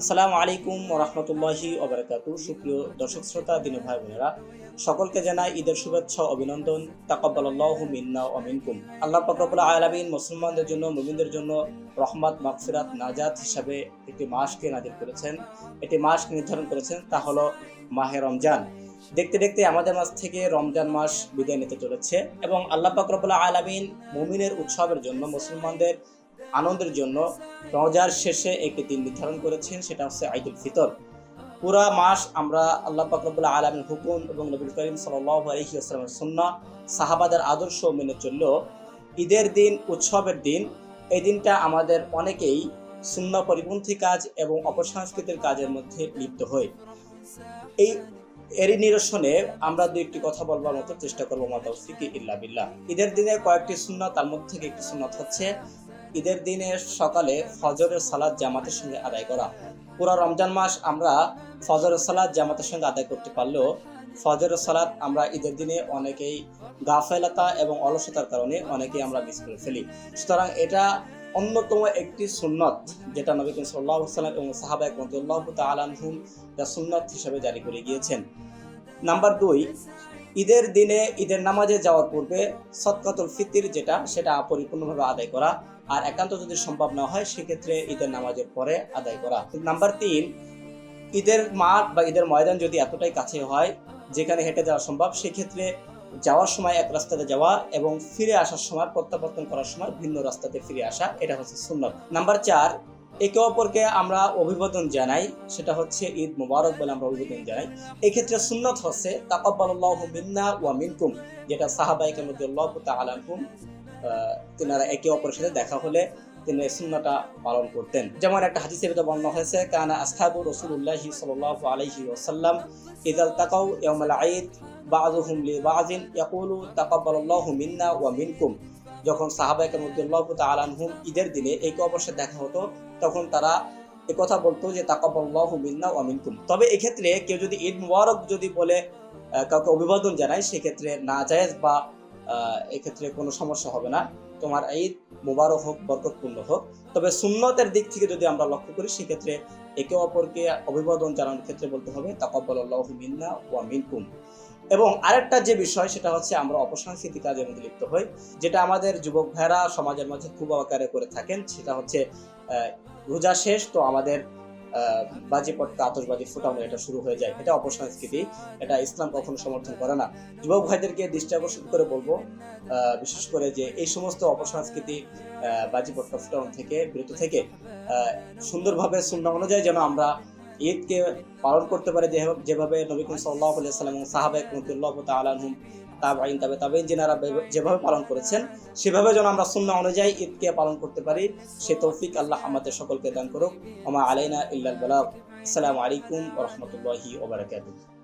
আসসালামু আলাইকুম ওরহমতুল্লাহি ওবরাকাতু। সুপ্রিয় দর্শক শ্রোতা, দিনী ভাই বোনেরা, সকলকে জানাই ঈদের শুভেচ্ছা, অভিনন্দন। তাকাব্বালাল্লাহু মিন্না ওয়া মিনকুম। আল্লাহ পাক রব্বুল আলামিন মুসলমানদের জন্য, মুমিনদের জন্য রহমত, মাগফিরাত, নাজাত হিসাবে একটি মাসকে নাজিল করেছেন। একটি মাসকে নির্ধারণ করেছেন, তা হলো মাহে রমজান। দেখতে দেখতে আমাদের মাস থেকে রমজান মাস বিদায় নিতে চলেছে এবং আল্লাহ পাক রব্বুল আলামিন মুমিনের উৎসবের জন্য মুসলমানদের আনন্দের জন্য রোজার শেষে একটি দিন নির্ধারণ করেছেন, সেটা হচ্ছে আইদুল ফিতর। পুরা মাস আমরা আল্লাহ পাক রব্বুল আলমের হুকুম এবং নবীল করিম সাল্লাহ আলহি আসলামের সুন্না সাহাবাদের আদর্শ মেনে চললেও ঈদের দিন, উৎসবের দিন, এই দিনটা আমাদের অনেকেই শূন্য পরিপন্থী কাজ এবং অপসংস্কৃতির কাজের মধ্যে লিপ্ত হই এই, এরই নিরসনে আমরা দু একটি কথা বলবার মতো চেষ্টা করব মাতাউফিকি ইল্লা বিল্লাহ। ঈদের দিনে কয়েকটি সুন্নাত তার মধ্যে থেকে একটি সুন্নাত হচ্ছে ঈদের দিনে সকালে ফজরের সালাদ জামাতের সঙ্গে আদায় করা পুরো রমজান মাস আমরা ফজরের সালাদ জামাতের সঙ্গে আদায় করতে পারলেও ফজরের সালাদ আমরা ঈদের দিনে অনেকেই গাফেলতা এবং অলসতার কারণে অনেকেই আমরা মিস করে ফেলি। সুতরাং এটা অন্যতম একটি সুন্নত যেটা নবী সাল্লাহ সাল্লাম এবং সাহাবায় রহমতুল্লাহ তালানহুম যা সুন্নত হিসেবে জারি করে গিয়েছেন। নাম্বার দুই, ঈদের দিনে ঈদের নামাজে যাওয়ার পূর্বে সৎকাতুল ফিতির যেটা, সেটা পরিপূর্ণভাবে আদায় করা আর একান্ত যদি সম্ভব না হয়, সেক্ষেত্রে ঈদের নামাজের পরে আদায় করা। নাম্বার তিন, ঈদের মাঠ বা ঈদের ময়দান যদি এতটাই কাছে হয়, যেখানে হেঁটে যাওয়া সম্ভব, সেক্ষেত্রে যাওয়ার সময় এক রাস্তাতে যাওয়া এবং ফিরে আসার সময় প্রত্যাবর্তন করার সময় ভিন্ন রাস্তাতে ফিরে আসা, এটা হচ্ছে সুন্নত। নাম্বার চার, একে অপরকে আমরা অভিবাদন জানাই, সেটা হচ্ছে ঈদ মুবারক বলে আমরা অভিবাদন জানাই। এক্ষেত্রে সুন্নত হচ্ছে তাকাব্বাল্লাহ মিন্না ওয়া মিনকুম, যেটা সাহাবাইকে মধ্যে আল্লাহ তাআলাহুম তিনারা একে অপরের সাথে দেখা হলে তিনি সুন্নটা পালন করতেন। যেমন একটা হাদিসের ভিতরে বর্ণনা হয়েছে, কানা আসহাবু রসুল্লাহ সাল্লাল্লাহু আলাইহি ওয়াসাল্লাম ইদাল তাকাউ ইয়াউমাল ঈদ বাযুহুম লি বাযিন ইয়াকুলু তাকাব্বালাল্লাহু মিন্না ওয়া মিনকুম। যখন সাহাবায়ে আল্লাহ তাআলাহুম ঈদের দিনে একে অপরের সাথে দেখা হতো, তখন তারা কথা বলতো যে, তাকাব্বালাল্লাহু মিন্না ওয়া মিনকুম। তবে এক্ষেত্রে কেউ যদি ঈদ মুবারক যদি বলে কাউকে অভিবাদন জানায়, সেক্ষেত্রে না জায়েজ বা এক্ষেত্রে কোনো সমস্যা হবে না। তোমার ঈদ মুবারক হোক, বরকতপূর্ণ হোক। তবে সুন্নতের দিক থেকে যদি আমরা লক্ষ্য করি, সেক্ষেত্রে একে অপরকে অভিবাদন জানানোর ক্ষেত্রে বলতে হবে, তাকাব্বালাল্লাহু মিন্না ওয়া মিনকুম। এবং আরেকটা যে বিষয়, সেটা হচ্ছে আমরা অপসংস্কৃতি কাজের মধ্যে লিপ্ত হই, যেটা আমাদের যুবক ভাইরা সমাজের মাঝে খুব আকারে করে থাকেন। সেটা হচ্ছে রোজা শেষ, তো আমাদের বাজি পটকা আতসবাজি ফুটানো এটা শুরু হয়ে যায়। এটা অপসংস্কৃতি, এটা ইসলাম কখনো সমর্থন করে না। যুবক ভাইদেরকে দৃষ্টি আকর্ষণ করে বলব বিশেষ করে যে এই সমস্ত অপসংস্কৃতি বাজি পটকা ফুটানো থেকে, বিরত থেকে সুন্দরভাবে শূন্য অনুযায়ী যেন আমরা ঈদকে পালন করতে পারি, যেভাবে- যেভাবে নবী করিম সাল্লাহ সাল্লাম এবং সাহাবাই রহমতুল্লাহ তালাহুম তাবাইন তবে তাবেইন যেনারা যেভাবে পালন করেছেন, সেভাবে যেন আমরা শূন্য অনুযায়ী ঈদকে পালন করতে পারি, সে তৌফিক আল্লাহ আমাদের সকলকে দান করুক। আমা আলাইনা ইল্লাল বালাগ। আসসালামু আলাইকুম ওরহমতুল্লাহি ওবরাকাতুহ